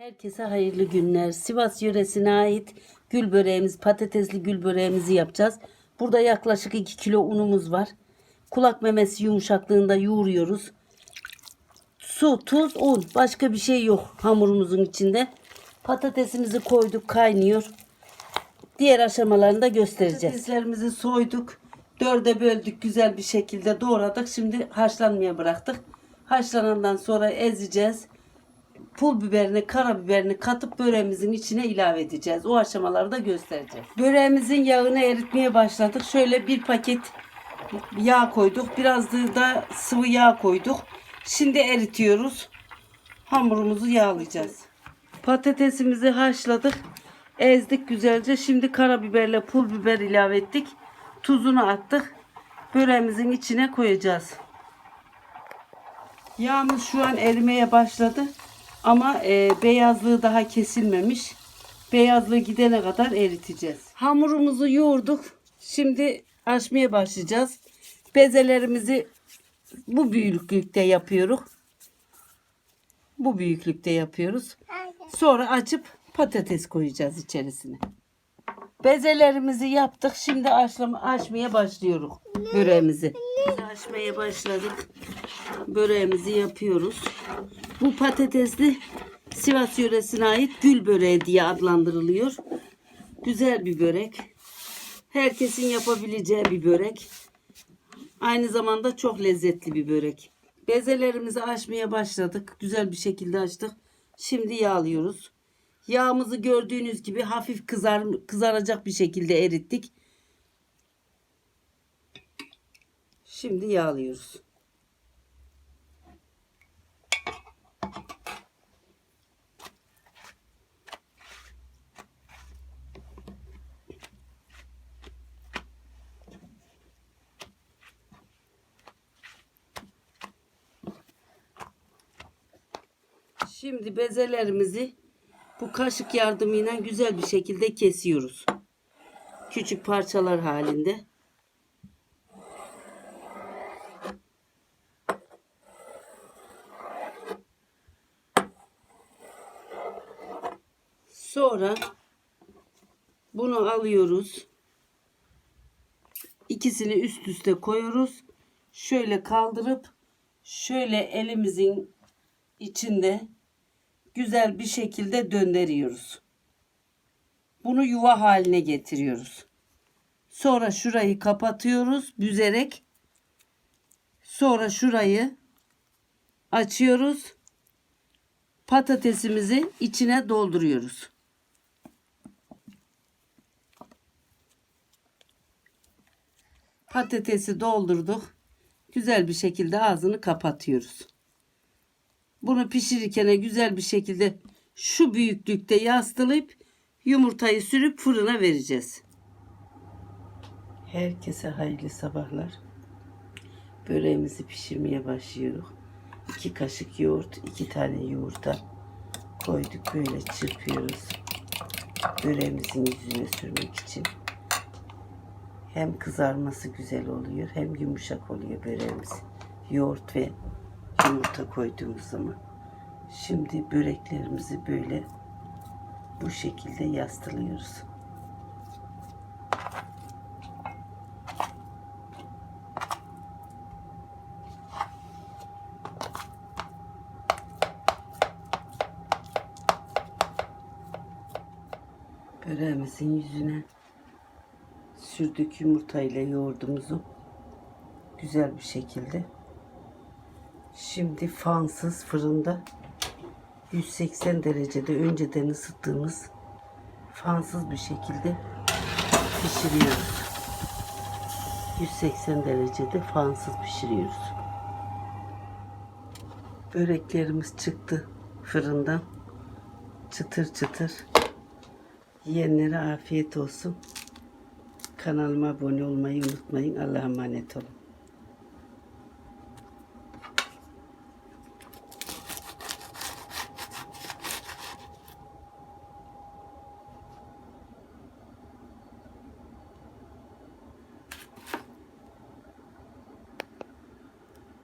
Herkese hayırlı günler. Sivas yöresine ait gül böreğimiz, patatesli gül böreğimizi yapacağız. Burada yaklaşık 2 kilo unumuz var. Kulak memesi yumuşaklığında yoğuruyoruz. Su, tuz, un. Başka bir şey yok hamurumuzun içinde. Patatesimizi koyduk, kaynıyor. Diğer aşamalarını da göstereceğiz. Patateslerimizi soyduk. Dörde böldük güzel bir şekilde doğradık. Şimdi haşlanmaya bıraktık. Haşlanandan sonra ezeceğiz pul biberini, karabiberini katıp böreğimizin içine ilave edeceğiz. O aşamaları da göstereceğiz. Böreğimizin yağını eritmeye başladık. Şöyle bir paket yağ koyduk. Biraz da sıvı yağ koyduk. Şimdi eritiyoruz. Hamurumuzu yağlayacağız. Patatesimizi haşladık. Ezdik güzelce. Şimdi karabiberle pul biber ilave ettik. Tuzunu attık. Böreğimizin içine koyacağız. Yağımız şu an erimeye başladı. Ama e, beyazlığı daha kesilmemiş. Beyazlığı gidene kadar eriteceğiz. Hamurumuzu yoğurduk. Şimdi açmaya başlayacağız. Bezelerimizi bu büyüklükte yapıyoruz. Bu büyüklükte yapıyoruz. Sonra açıp patates koyacağız içerisine. Bezelerimizi yaptık. Şimdi açlama, açmaya başlıyoruz böreğimizi. Açmaya başladık. Böreğimizi yapıyoruz. Bu patatesli Sivas yöresine ait gül böreği diye adlandırılıyor. Güzel bir börek. Herkesin yapabileceği bir börek. Aynı zamanda çok lezzetli bir börek. Bezelerimizi açmaya başladık. Güzel bir şekilde açtık. Şimdi yağlıyoruz. Yağımızı gördüğünüz gibi hafif kızar, kızaracak bir şekilde erittik. Şimdi yağlıyoruz. Şimdi bezelerimizi bu kaşık yardımıyla güzel bir şekilde kesiyoruz. Küçük parçalar halinde. Sonra bunu alıyoruz. İkisini üst üste koyuyoruz. Şöyle kaldırıp şöyle elimizin içinde güzel bir şekilde döndürüyoruz. Bunu yuva haline getiriyoruz. Sonra şurayı kapatıyoruz büzerek. Sonra şurayı açıyoruz. Patatesimizi içine dolduruyoruz. Patatesi doldurduk. Güzel bir şekilde ağzını kapatıyoruz. Bunu pişirirken güzel bir şekilde şu büyüklükte yastılayıp yumurtayı sürüp fırına vereceğiz. Herkese hayırlı sabahlar. Böreğimizi pişirmeye başlıyoruz. 2 kaşık yoğurt, 2 tane yumurta koyduk. Böyle çırpıyoruz. Böreğimizin yüzüne sürmek için. Hem kızarması güzel oluyor hem yumuşak oluyor böreğimiz. Yoğurt ve yumurta koyduğumuz zaman. Şimdi böreklerimizi böyle bu şekilde yastılıyoruz. Böreğimizin yüzüne sürdük yumurtayla yoğurdumuzu güzel bir şekilde Şimdi fansız fırında 180 derecede önceden ısıttığımız fansız bir şekilde pişiriyoruz. 180 derecede fansız pişiriyoruz. Böreklerimiz çıktı fırından. Çıtır çıtır. Yiyenlere afiyet olsun. Kanalıma abone olmayı unutmayın. Allah'a emanet olun.